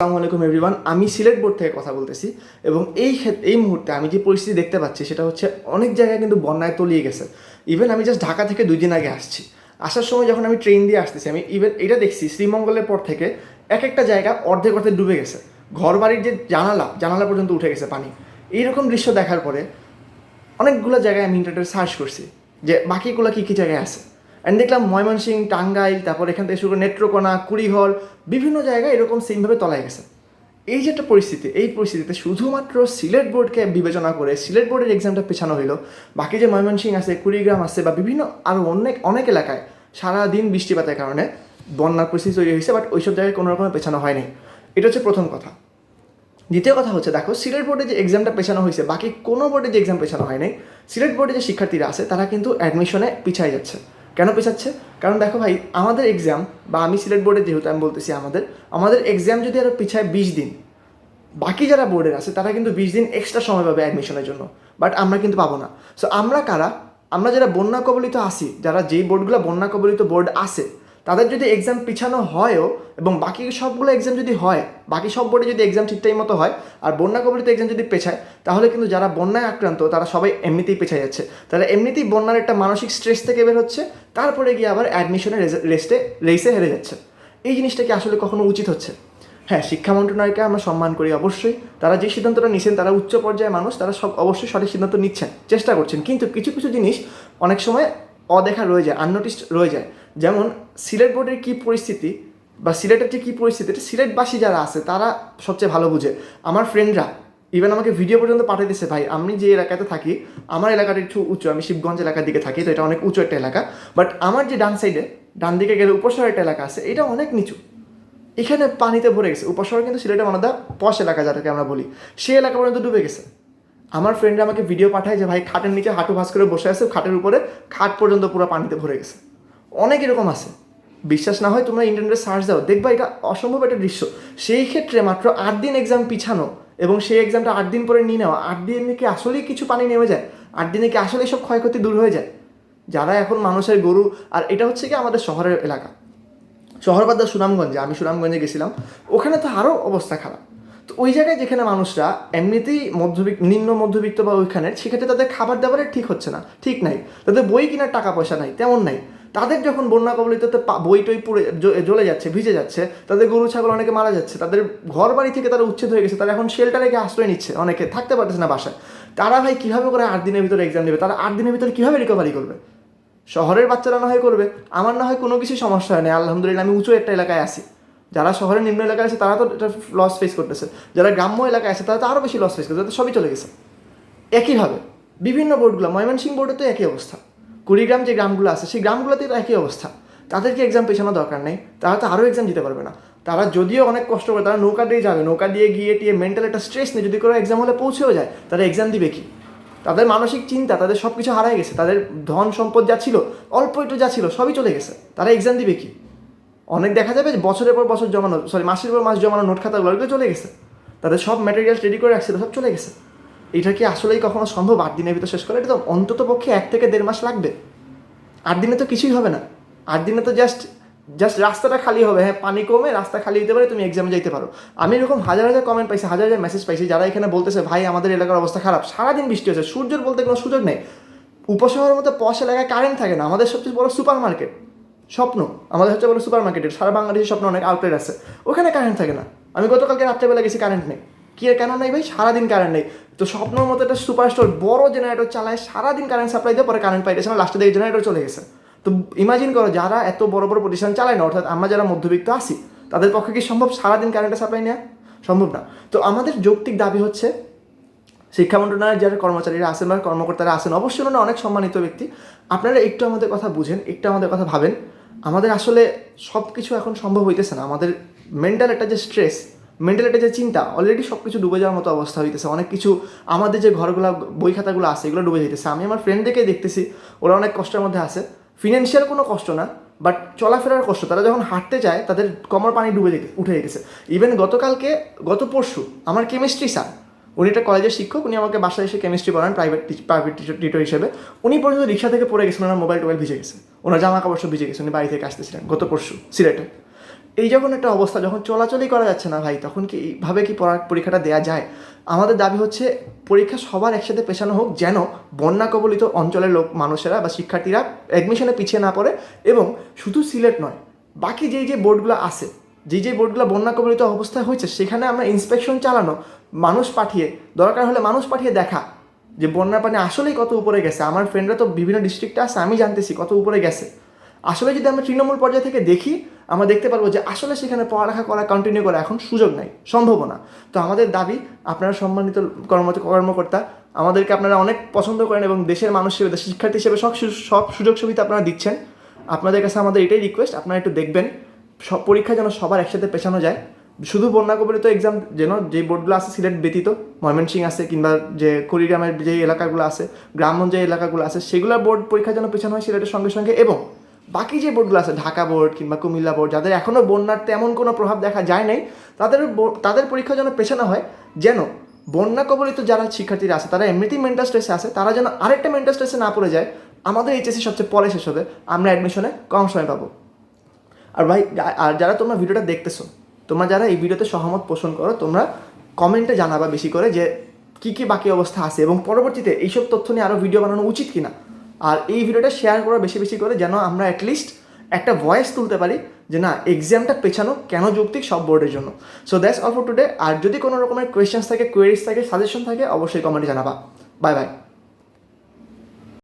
আসসালামু আলাইকুম এভরিওয়ান আমি সিলেট বোর্ড থেকে কথা বলতেছি এবং এই এই মুহূর্তে আমি যে পরিস্থিতি দেখতে পাচ্ছি সেটা হচ্ছে অনেক জায়গায় কিন্তু বন্যায় তলিয়ে গেছে। ইভেন আমি জাস্ট ঢাকা থেকে দুই দিন আগে আসছি। আসার সময় যখন আমি ট্রেন দিয়ে আসতেছি, আমি ইভেন এটা দেখছি শ্রীমঙ্গলের পর থেকে এক একটা জায়গা অর্ধেক অর্ধেক ডুবে গেছে। ঘর বাড়ির যে জানালা জানালা পর্যন্ত উঠে গেছে পানি। এইরকম দৃশ্য দেখার পরে অনেকগুলো জায়গায় আমি ইন্টারনেটে সার্চ করছি যে বাকিগুলো কী কী জায়গায় আছে। অ্যান্ড দেখলাম ময়মনসিং টাঙ্গাইল, তারপর এখান থেকে শুরু করে নেত্রকোনা কুড়িঘর বিভিন্ন জায়গায় এরকম সেমভাবে তলায় গেছে। এই যে একটা পরিস্থিতি, এই পরিস্থিতিতে শুধুমাত্র সিলেট বোর্ডকে বিবেচনা করে সিলেট বোর্ডের এক্সামটা পেছানো হলো। বাকি যে ময়মনসিং আছে, কুড়িগ্রাম আছে বা বিভিন্ন আরও অনেক অনেক এলাকায় সারাদিন বৃষ্টিপাতের কারণে বন্যার পরিস্থিতি তৈরি হয়েছে বাট ওইসব জায়গায় কোনো রকমের পেছানো হয়নি। এটা হচ্ছে প্রথম কথা। দ্বিতীয় কথা হচ্ছে, দেখো, সিলেট বোর্ডে যে এক্সামটা পেছানো হয়েছে, বাকি কোনো বোর্ডে যে এক্সাম পেছানো হয়নি, সিলেট বোর্ডে যে শিক্ষার্থীরা আছে, তারা কিন্তু অ্যাডমিশনে পিছাই যাচ্ছে। কেন পেছাচ্ছে? কারণ দেখো ভাই, আমাদের এক্সাম বা আমি সিলেট বোর্ডে যেহেতু আমি বলতেছি আমাদের আমাদের এক্সাম যদি আরও পিছায় বিশ দিন, বাকি যারা বোর্ডের আছে তারা কিন্তু বিশ দিন এক্সট্রা সময় পাবে অ্যাডমিশনের জন্য। বাট আমরা কিন্তু পাবো না। সো আমরা কারা? আমরা যারা বন্যা কবলিত আসি যারা যেই বোর্ডগুলো বন্যা কবলিত বোর্ড আছে তাদের যদি এক্সাম পিছানো হয়ও এবং বাকি সবগুলো এক্সাম যদি হয়, বাকি সব বোর্ডে যদি এক্সাম ঠিকঠাক মতো হয় আর বন্যা কবলিত এক্সাম যদি পেছায়, তাহলে কিন্তু যারা বন্যায় আক্রান্ত তারা সবাই এমনিতেই পেছায় যাচ্ছে। তারা এমনিতেই বন্যার একটা মানসিক স্ট্রেস থেকে বের হচ্ছে, তারপরে গিয়ে আবার অ্যাডমিশনের রেস্টে রেসে হেরে যাচ্ছে। এই জিনিসটা কি আসলে কখনো উচিত হচ্ছে? হ্যাঁ শিক্ষা মন্ত্রণালয়কে আমরা সম্মান করি অবশ্যই। তারা যে সিদ্ধান্তটা নিচ্ছেন তারা উচ্চ পর্যায়ের মানুষ, তারা সব অবশ্যই সঠিক সিদ্ধান্ত নিচ্ছেন, চেষ্টা করছেন। কিন্তু কিছু কিছু জিনিস অনেক সময় অদেখা রয়ে যায় আননোটিসড রয়ে যায়। যেমন, সিলেট বোর্ডের কী পরিস্থিতি বা সিলেটের যে কী পরিস্থিতি, এটা সিলেটবাসী যারা আছে, তারা সবচেয়ে ভালো বুঝে। আমার ফ্রেন্ডরা ইভেন আমাকে ভিডিও পর্যন্ত পাঠিয়ে দিচ্ছে ভাই, আমি যে এলাকাতে থাকি, আমার এলাকাটা একটু উঁচু, আমি শিবগঞ্জ এলাকার দিকে থাকি, তো এটা অনেক উঁচু একটা এলাকা। বাট আমার যে ডান সাইডে ডান দিকে গেলে উপশহর একটা এলাকা আছে, এটা অনেক নিচু। এখানে পানিতে ভরে গেছে। উপশহর কিন্তু সিলেটের মানদা পশ এলাকা, যাটাকে আমরা বলি। সেই এলাকা পর্যন্ত ডুবে গেছে। আমার ফ্রেন্ডরা আমাকে ভিডিও পাঠায় যে, ভাই, খাটের নিচে হাঁটু ভাস করে বসে আছে, খাটের উপরে খাট পর্যন্ত পুরো পানিতে ভরে গেছে। অনেক এরকম আছে। বিশ্বাস না হয় তোমরা ইন্টারনেটে সার্চ দাও, দেখবা এটা অসম্ভব একটা দৃশ্য। সেই ক্ষেত্রে মাত্র আট দিন এক্সাম পিছানো এবং সেই এক্সামটা আট দিন পরে নিয়ে নেওয়া, আট দিনে কি আসলেই কিছু পানি নেমে যায়? আট দিনে কি আসলে সব ক্ষয়ক্ষতি দূর হয়ে যায়? যারা এখন মানুষের গরু, আর এটা হচ্ছে কি আমাদের শহরের এলাকা। শহর বাদ সুনামগঞ্জে, আমি সুনামগঞ্জে গেছিলাম, ওখানে তো আরও অবস্থা খারাপ। তো ওই জায়গায় যেখানে মানুষরা এমনিতেই মধ্যবিত্ত নিম্ন মধ্যবিত্ত বা ওইখানে সেক্ষেত্রে তাদের খাবার দাবারের ঠিক হচ্ছে না, ঠিক নাই। তাদের বই কেনার টাকা পয়সা নাই, তেমন নাই। তাদের যখন বন্যা কবলিততে বই টই পুড়ে জ্বলে যাচ্ছে, ভিজে যাচ্ছে, তাদের গরু, ছাগল অনেকে মারা যাচ্ছে, তাদের ঘর বাড়ি থেকে তারা উচ্ছেদ হয়ে গেছে, তারা এখন শেল্টারে গিয়ে আশ্রয় নিচ্ছে, অনেকে থাকতে পারতেছে না বাসায়। তারা ভাই কীভাবে করে আট দিনের ভিতরে এক্সাম দেবে তারা আট দিনের ভিতরে কীভাবে রিকভারি করবে? শহরের বাচ্চারা না হয় করবে, আমার না হয় কোনো কিছু সমস্যা হয় না, আলহামদুলিল্লাহ আমি উঁচু একটা এলাকায় আছি। যারা শহরের নিম্ন এলাকায় আছে, তারা তো এটা লস ফেস করতেছে। যারা গ্রাম্য এলাকায় আছে, তারা তো আরও বেশি লস ফেস করতেছে। তাদের সবই চলে গেছে। একইভাবে, বিভিন্ন বোর্ডগুলো, ময়মনসিংহ বোর্ডে তো একই অবস্থা। কুড়িগ্রাম যে গ্রামগুলো আছে, সেই গ্রামগুলোতে তো একই অবস্থা। তাদেরকে এক্সাম পেছানো দরকার নেই? তারা তো আরও এক্সাম দিতে পারবে না। তারা যদিও অনেক কষ্ট করে, তারা নৌকা দিয়ে যাবে, নৌকা দিয়ে গিয়ে টিয়ে মেন্টাল একটা স্ট্রেস নিয়ে যদি কোনো এক্সাম হলে পৌঁছেও যায়, তারা এক্সাম দিবে কি? তাদের মানসিক চিন্তা, তাদের সব কিছু হারায় গেছে। তাদের ধন সম্পদ যা ছিল, অল্প একটু যা ছিল, সবই চলে গেছে। তারা এক্সাম দিবে কি? অনেক দেখা যাবে যে বছরের পর বছর জমানো সরি মাসের পর মাস জমানো নোট খাতাগুলো ওগুলো চলে গেছে। তাদের সব ম্যাটেরিয়ালস রেডি করে রাখছিল, সব চলে গেছে। এটা কি আসলেই কখনো সম্ভব? আট দিনের ভিতর শেষ করা, এটা তো অন্তত পক্ষে এক থেকে দেড় মাস লাগবে। আট দিনে তো কিছুই হবে না। আট দিনে তো জাস্ট জাস্ট রাস্তাটা খালি হবে। হ্যাঁ পানি কমে রাস্তা খালি হতে পারে, তুমি এক্সামে যাইতে পারো। আমি এরকম হাজার হাজার কমেন্ট পাইছি, হাজার হাজার মেসেজ পাইছি, যারা এখানে বলতেছে, ভাই, আমাদের এলাকার অবস্থা খারাপ। সারাদিন বৃষ্টি হচ্ছে সূর্যের বলতে কোনো সুযোগ নেই। উপশহরের মতো পশ এলাকায় কারেন্ট থাকে না। আমাদের সবচেয়ে বড় সুপার মার্কেট স্বপ্ন। আমাদের হচ্ছে বড় সুপার মার্কেটের সারা বাংলাদেশের স্বপ্ন অনেক আউটলেট আছে। ওখানে কারেন্ট থাকে না। আমি গতকালকে রাত্রেবেলা গেছি কারেন্ট নেই। কি কেন নেই ভাই? সারাদিন কারেন্ট নেই। তো স্বপ্নের মতো একটা সুপার স্টোর বড় জেনারেটর চালায় সারাদিন কারেন্ট সাপ্লাই দিয়ে পরে কারেন্ট পাইতেছে। লাস্টে দিকে জেনারেটর চলে গেছে। তো ইমাজিন করো যারা এত বড় বড় প্রতিষ্ঠান চালায় না, অর্থাৎ আমরা যারা মধ্যবিত্ত আছি, তাদের পক্ষে কি সম্ভব সারাদিন কারেন্টের সাপ্লাই নেওয়া সম্ভব না। তো আমাদের যৌক্তিক দাবি হচ্ছে, শিক্ষা মন্ত্রণালয়ের যারা কর্মচারীরা আছেন বা কর্মকর্তারা আছেন, অবশ্যই ওনারা অনেক সম্মানিত ব্যক্তি। আপনারা একটু আমাদের কথা বুঝেন, একটু আমাদের কথা ভাবেন। আমাদের আসলে সব কিছু এখন সম্ভব হইতেছে না। আমাদের মেন্টাল একটা যে স্ট্রেস মেন্টাল একটা যে চিন্তা অলরেডি সব কিছু ডুবে যাওয়ার মতো অবস্থা হইতেছে। অনেক কিছু আমাদের যে ঘরগুলো, বই খাতাগুলো আছে, এগুলো ডুবে যেতেছে আমি আমার ফ্রেন্ডদেরকে দেখতেছি, ওরা অনেক কষ্টের মধ্যে আছে। ফিনান্সিয়াল কোনো কষ্ট না বাট চলাফেরার কষ্ট। তারা যখন হাঁটতে যায়, তাদের কমর পানি ডুবে উঠে গেছে ইভেন গতকালকে, গত পরশু, আমার কেমিস্ট্রি স্যার উনি একটা কলেজের শিক্ষক, উনি আমাকে বাসায় এসে কেমিস্ট্রি পড়ান প্রাইভেট প্রাইভেট টিচার হিসেবে। উনি পর্যন্ত রিক্সা থেকে পড়ে গেছেন, ওনার মোবাইল টোবাইল ভিজে গেছে। ওনার জামা কাপড় সব ভিজে গেছে, উনি বাড়ি থেকে আসতেছিলেন, গত পরশু, সিলেটে। এই যখন একটা অবস্থা, যখন চলাচলই করা যাচ্ছে না ভাই, তখন কি এইভাবে কি পড়া পরীক্ষাটা দেওয়া যায়? আমাদের দাবি হচ্ছে, পরীক্ষা সবার একসাথে পেছানো হোক, যেন বন্যা কবলিত অঞ্চলের লোক, মানুষেরা বা শিক্ষার্থীরা অ্যাডমিশনে পিছিয়ে না পড়ে, এবং শুধু সিলেট নয়, বাকি যেই যে বোর্ডগুলো আছে যেই যে বোর্ডগুলো বন্যা কবলিত অবস্থায় হয়েছে, সেখানে আমরা ইন্সপেকশন চালানো, মানুষ পাঠিয়ে, দরকার হলে মানুষ পাঠিয়ে দেখা যে বন্যার পানি আসলেই কত উপরে গেছে। আমার ফ্রেন্ডরা তো বিভিন্ন ডিস্ট্রিক্টে আছে, আমি জানতেছি কত উপরে গেছে। আসলে যদি আমরা তৃণমূল পর্যায় থেকে দেখি, আমরা দেখতে পারব যে আসলে সেখানে পড়ালেখা করা কন্টিনিউ করা এখন সুযোগ নাই, সম্ভব না। তো আমাদের দাবি, আপনারা সম্মানিত কর্ম কর্মকর্তা, আমাদেরকে আপনারা অনেক পছন্দ করেন এবং দেশের মানুষ হিসেবে শিক্ষার্থী হিসেবে সব সব সুযোগ সুবিধা আপনারা দিচ্ছেন। আপনাদের কাছে আমাদের এটাই রিকোয়েস্ট আপনারা একটু দেখবেন। সব পরীক্ষা যেন সবার একসাথে পেছানো যায়। শুধু বন্যা কবলিত এক্সাম যেন যে বোর্ডগুলো আছে সিলেট ব্যতীত ময়মনসিং আছে কিংবা যে কুড়িগ্রামের যে এলাকাগুলো আছে গ্রাম্য যে এলাকাগুলো আছে, সেগুলোর বোর্ড পরীক্ষা যেন পেছানো হয় সিলেটের সঙ্গে সঙ্গে এবং বাকি যে বোর্ডগুলো আছে, ঢাকা বোর্ড কিংবা কুমিল্লা বোর্ড যাদের এখনও বন্যার তেমন কোনো প্রভাব দেখা যায় নাই, তাদের তাদের পরীক্ষা যেন পেছানো হয়, যেন বন্যা কবলিত যারা শিক্ষার্থীরা আছে, তারা এমনিতেই মেন্টাল স্ট্রেসে আছে, তারা যেন আরেকটা মেন্টাল স্ট্রেসে না পড়ে যায়, আমাদের এইচএসি সবচেয়ে পরে শেষ হবে। আমরা অ্যাডমিশনে কম সময় পাবো। আর ভাই, আর যারা তোমরা ভিডিওটা দেখতেছো, তোমরা যারা এই ভিডিওতে সহমত পোষণ করো, তোমরা কমেন্টে জানাবা বেশি করে যে কী কী বাকি অবস্থা আছে এবং পরবর্তীতে এইসব তথ্য নিয়ে আরও ভিডিও বানানো উচিত কিনা। আর এই ভিডিওটা শেয়ার করা বেশি বেশি করে যেন আমরা অ্যাটলিস্ট একটা ভয়েস তুলতে পারি যে না এক্সামটা পেছানো কেন যৌক্তিক সব বোর্ডের জন্য। So that's all for today আর যদি কোনো রকমের কোয়েশ্চেন্স থাকে কোয়েরিজ থাকে সাজেশন থাকে, অবশ্যই কমেন্টে জানাবা। Bye bye